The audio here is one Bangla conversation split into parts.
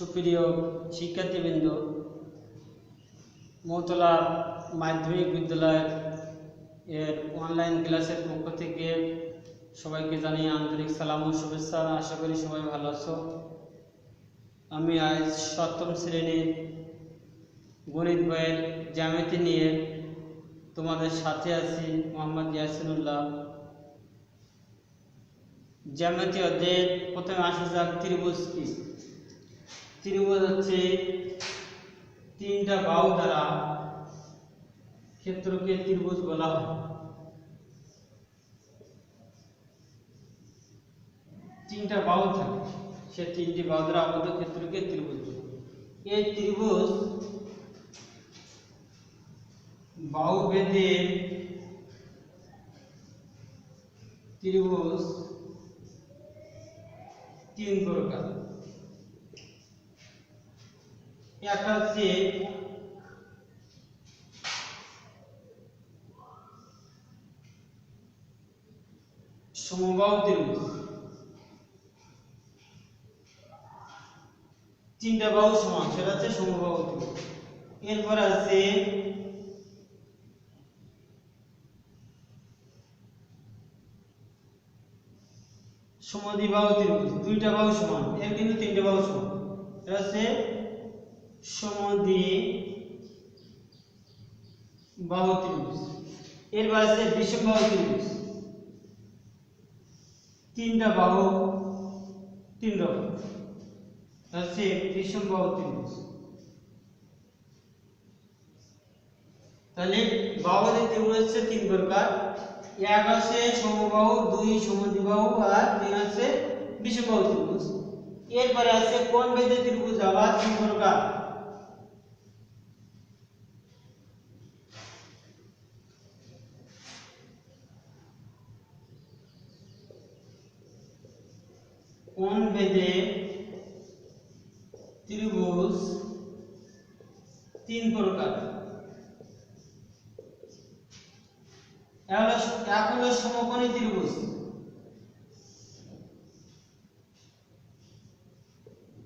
সুপ্রিয় শিক্ষার্থীবৃন্দ মৌতলা মাধ্যমিক বিদ্যালয় এর অনলাইন ক্লাসের পক্ষ থেকে সবাইকে জানিয়ে আন্তরিক সালাম ও শুভেচ্ছা। আশা করি সবাই ভালো আছো। আমি আজ সপ্তম শ্রেণির গণিত বইয়ের জ্যামিতি নিয়ে তোমাদের সাথে আছি মোহাম্মদ ইয়াসিনুল্লাহ। জ্যামিতি অধ্যায়ের প্রথমে আসা যাক ত্রিভুজ ত্রিভুজ হচ্ছে তিনটা বাহু দ্বারা ক্ষেত্রকে ত্রিভুজ বলা হয়। তিনটা বাহু থাকে, সে তিনটি বাহু দ্বারা আবদ্ধ ক্ষেত্রকে ত্রিভুজ এই ত্রিভুজ বাহু বেদে ত্রিভুজ তিন প্রকার। একটা হচ্ছে, সমবাহু ত্রিভুজ। তিনটা বাহু সমান, সেটা হচ্ছে সমবাহু ত্রিভুজ। এরপর আছে সমদ্বিবাহু ত্রিভুজ, দুইটা বাহু সমান, এর কিন্তু তিনটা বাহু সমান। এটা হচ্ছে সমদ্বি বাহু ত্রিভুজ এরপর আছে বিষম বাহু ত্রিভুজ তিনটা বাহু, তিন রকম। এটা হচ্ছে বিষম বাহু ত্রিভুজ তাহলে বাহুদের ত্রিভুজ হচ্ছে তিন প্রকার। এক আছে সমবাহু, দুই সমদ্বিবাহু, আর তিন আছে বিষমবাহু ত্রিভুজ এরপরে আছে কোন বেদে ত্রিভুজ আবার তিন প্রকার? কোন বেদে ত্রিভুজ তিন প্রকার? এক হলো- সমকোণী ত্রিভুজ।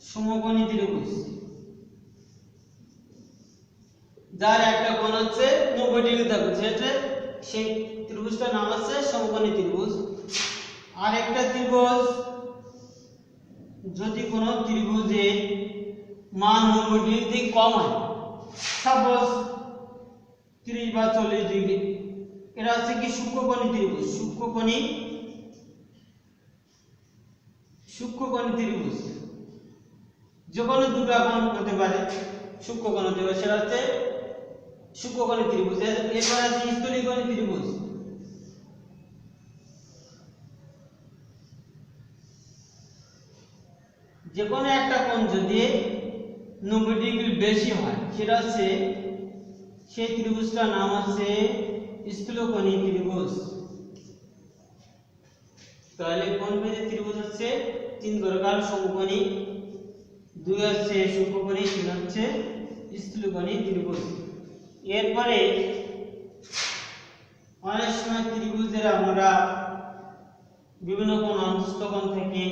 সমকোণী ত্রিভুজ। যার একটা কোণ হচ্ছে নব্বই ডিগ্রি থাকবে সেটা সেই ত্রিভুজটার নাম হচ্ছে সমকোণী ত্রিভুজ। আর একটা ত্রিভুজ যদি কোনো ত্রিভুজে মান নব্বই ডিগ্রি কম হয় সাপোজ তিরিশ বা চল্লিশ ডিগ্রি এটা হচ্ছে কি সূক্ষ্মকোণী ত্রিভুজ, সূক্ষ্মকোণী সূক্ষ্মকোণী ত্রিভুজ। যে কোনো দুটো কোণ হতে পারে, সূক্ষ্মকোণ হতে পারে সেটা হচ্ছে সূক্ষ্মকোণী ত্রিভুজ। এর- এরপর আছে স্থূলিকোণী ত্রিভুজ। যে কোনো একটা কোণ যদি নব্বই ডিগ্রির বেশি হয়, সেটা হচ্ছে সেই ত্রিভুজটার নাম হচ্ছে স্থূলকোণী ত্রিভুজ। তাহলে কোন বেদে ত্রিভুজ হচ্ছে তিন প্রকার সমকোণী, দুই হচ্ছে সূক্ষ্মকোণী, তিন হচ্ছে স্থূলকোণী ত্রিভুজ। এরপরে অনেক সময় ত্রিভুজের আমরা বিভিন্ন কোণ, অন্তস্থ কোণ থেকে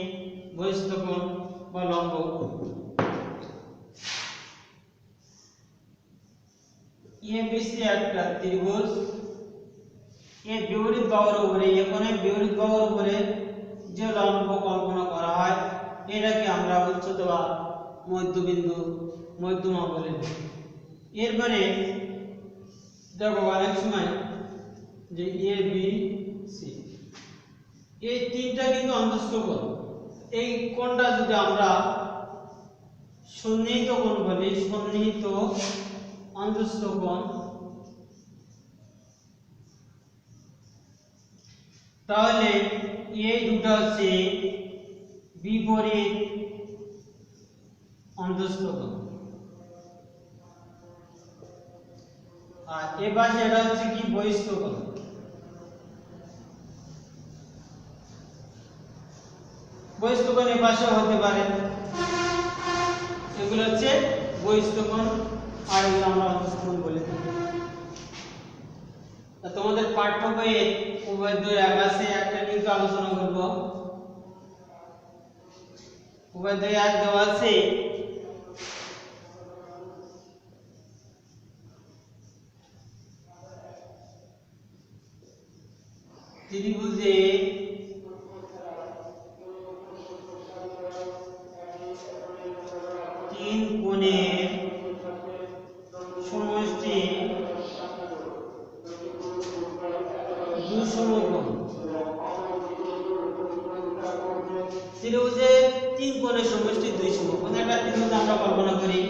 বহিস্থ কোণ বা লম্ব? এবিসি একটা ত্রিভুজ। এর বিপরীত বাহুর উপরে এখানে বিপরীত বাহুর উপরে যে লম্ব কল্পনা করা হয়, এটাকে আমরা উচ্চতা বা মধ্যবিন্দু, মধ্যমা বলে। এরপরে দেখো অনেক সময় যে এ, বি, সি। এই তিনটা কিন্তু অন্তস্থ কোণ এই কোণটা যদি আমরা সন্নিহিত কোণ বলি, সন্নিহিত অন্তস্থ কোণ, তাহলে এই দুটো হচ্ছে বিপরীত অন্তস্থ কোণ। আর এবার সেটা হচ্ছে কি কোণ। বহিষ্কোণ এপাশেও হতে পারে। এগুলো হচ্ছে বহিষ্কোণ আর এগুলো আমরা অন্তঃকোণ বলে থাকি। তোমাদের পাঠ্য বইয়ে উপাদ্যের আকাশে একটা লিঙ্ক আলোচনা করব। উপাদ্যে আর দেওয়া আছে ত্রিভুজে তিন কোণের সমষ্টি দুই সমকোণ একটা ত্রিভুজ আমরা কল্পনা করি?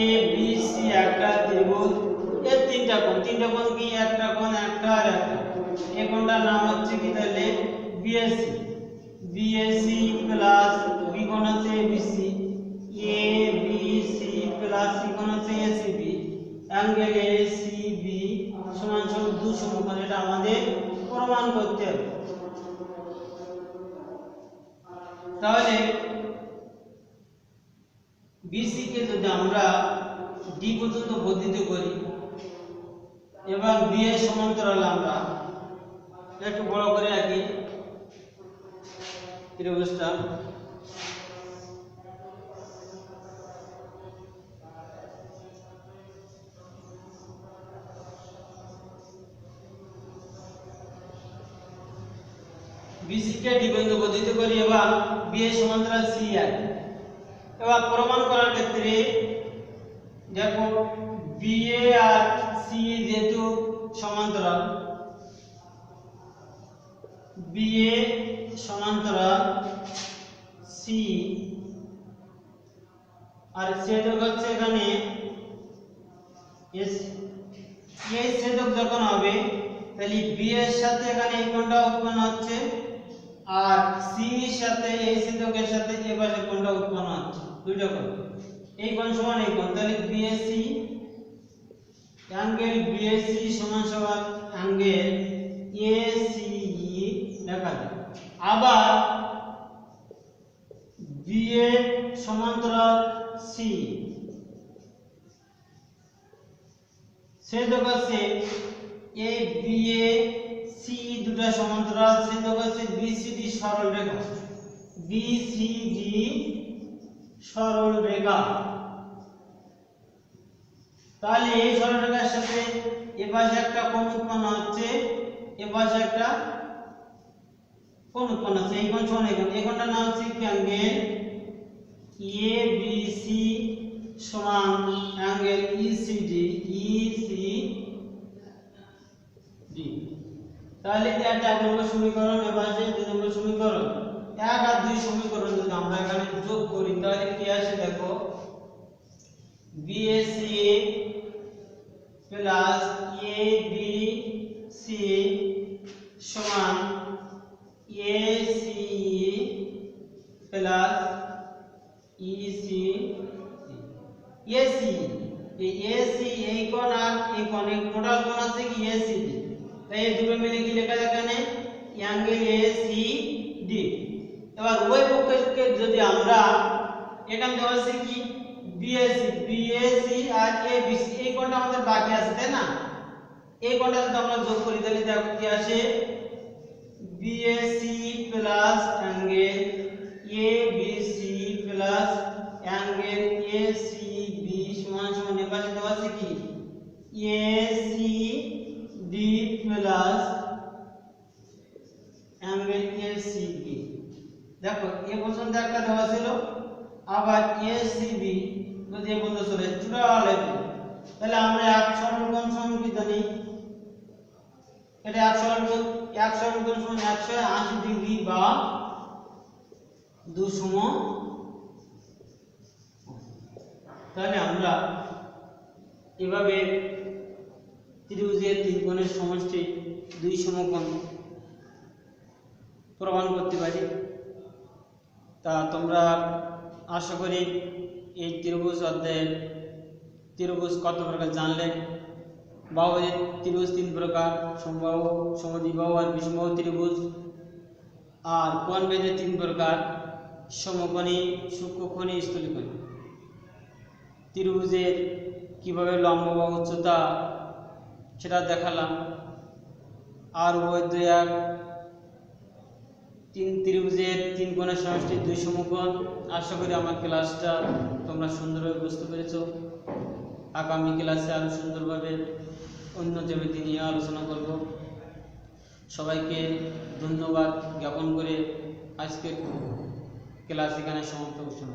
এ, বি, সি, একটা ত্রিভুজ এর তিনটা কোণ তিনটা কোণ কি? একটা কোণ একটা আর একটা। এই কোণটার নাম হচ্ছে কি তাহলে? বিএসসি বিএসসি প্লাস বি কোণ আছে ABC A, B, C plus C কোণ আছে এসিবি অ্যাঙ্গেল এ এসিবি সমান সমান দু সমকোণ এটা আমাদের প্রমাণ করতে হবে। তাহলে বিসি কে যদি আমরা ডি পর্যন্ত বর্ধিত করি এবং বি এর সমান্তরাল আমরা একটু বড় করে রাখি, ত্রিভুজটা। বিসি কে ডি পর্যন্ত বর্ধিত করি এবং বি এর সমান্তরাল সি আর এবার প্রমাণ করার ক্ষেত্রে দেখো বিএ আর সি যেহেতু সমান্তরাল, বিএ সমান্তরাল, সি আর ছেদক হচ্ছে এখানে এস, এই ছেদক যখন হবে, তাহলে বি এর সাথে এখানে এই কোণটা উৎপন্ন হচ্ছে আর সি এর সাথে এই ছেদকের সাথে এই পাশে কোণটা উৎপন্ন হচ্ছে? দুইটা কোণ। এই কোণ সমান এই কোণ। তাহলে বিএসসি অ্যাঙ্গেল বিএসসি সমান সমান অ্যাঙ্গেল এসিই লেখা যায় আবার বিএ সমান্তরাল সি ছেদক আছে এই বিএ সি, দুটা সমান্তরাল ছেদক আছে বিসিডি সরল রেখা। বিসিডি সরল রেখা। তাহলে এই সরল রেখার সাথে এ পাশে একটা কোণ উৎপন্ন হচ্ছে, এ পাশে একটা কোণ উৎপন্ন হচ্ছে এই কোণ সমান এই কোণ। এই কোণটার নাম হচ্ছে অ্যাঙ্গেল এ, বি, সি সমান অ্যাঙ্গেল ইসিডি ইসি ডি তাহলে এক নম্বর সমীকরণ, এবার আছে দুই নম্বর সমীকরণ। এক আর দুই সমীকরণ যদি আমরা এখানে যোগ করি, তাহলে কি আসে দেখো? BAC plus A B C সমান A C plus EC AC AC এই কোণ আর এই কোণ টোটাল কোণ আছে কি? এসি এই দুটো মিলে কি লেখা যায় এখানে? অ্যাঙ্গেল সি ডি এবার ওই পক্ষকে যদি আমরা এখানে দেওয়া আছে কি বিএসি বিএসি আর এবিসি এই কোণটা আমাদের বাকি আছে, তাই না? এই কোণটা যদি আমরা যোগ করি, তাহলে দেখো কি আসে? BAC plus angle ABC plus angle ACB সমান সমান এর পাশে দেওয়া আছে কি AC D plus angle ACB দেখো এ পর্যন্ত একটা দেওয়া ছিল আবার এসিবি চলে, চূড়ালে তাহলে আমরা এক সরল কোণ সমান কি জানি এটা এক সরল কোণ এক সরল সমান একশো আশি ডিগ্রি বা তাহলে আমরা এভাবে ত্রিভুজের তিন কোণের সমষ্টি দুই সমকোণ প্রমাণ করতে পারি। তা তোমরা আশা করি এই ত্রিভুজ অধ্যায়ের, ত্রিভুজ কত প্রকার জানলে? বাহুদের ত্রিভুজ তিন প্রকার, সমবাহু সমদ্বিবাহু আর বিষমবাহু ত্রিভুজ। আর কোণ বেদে তিন প্রকার, সমকোণী, সূক্ষ্মকোণী, স্থূলকোণী। ত্রিভুজের কীভাবে লম্ব বা উচ্চতা, সেটা দেখালাম। আর বৈদ্য এক তিন ত্রিভুজের তিন কোণের সমষ্টি দুই সমকোণ। আশা করি আমার ক্লাসটা তোমরা সুন্দরভাবে বুঝতে পেরেছ। আগামী ক্লাসে আরও সুন্দরভাবে অন্য জ্যামিতি নিয়ে আলোচনা করব। সবাইকে ধন্যবাদ জ্ঞাপন করে আজকের ক্লাস এখানে সমাপ্ত ঘোষণা